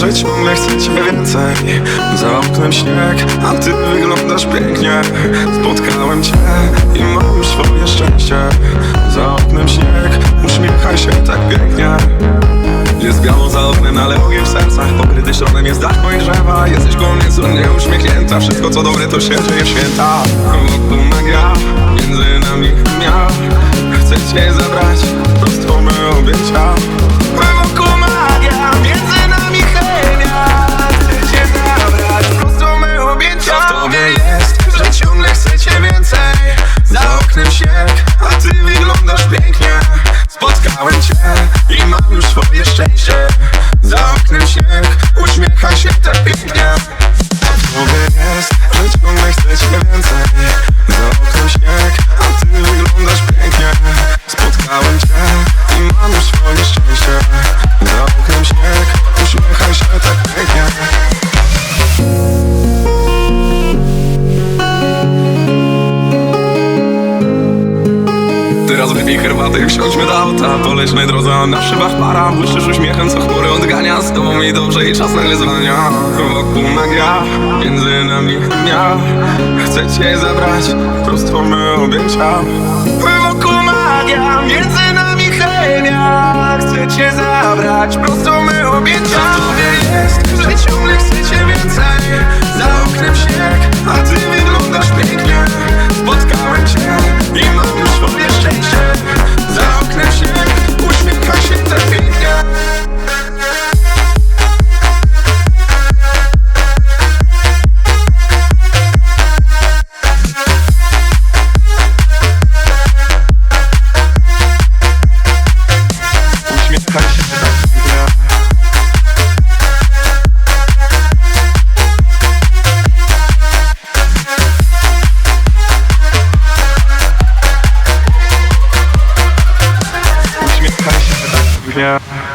że ciągle chcecie więcej. Za oknem śnieg, a ty wyglądasz pięknie. Spotkałem cię i mam swoje szczęście. Za oknem śnieg, uśmiechaj się tak pięknie. Jest biało za oknem, ale ogień w sercach Pokryty środem jest dach moich drzewa. Jesteś koło cudnie uśmiechnięta. Wszystko co dobre to się dzieje w święta. Wokół magia, między nami chemia a ty wyglądasz pięknie Spotkałem cię i mam już Teraz wypij herbatę i wsiądźmy do auta. Polećmy drodze, a na szybach para. Błyszczysz uśmiechem, co chmury odgania. Z tobą mi dobrze i czas nagle zwalnia Wokół magia, między nami chemia Chcę cię zabrać, prosto me objęcia. Wokół magia, między nami chemia. Chcę cię zabrać, prosto Yeah.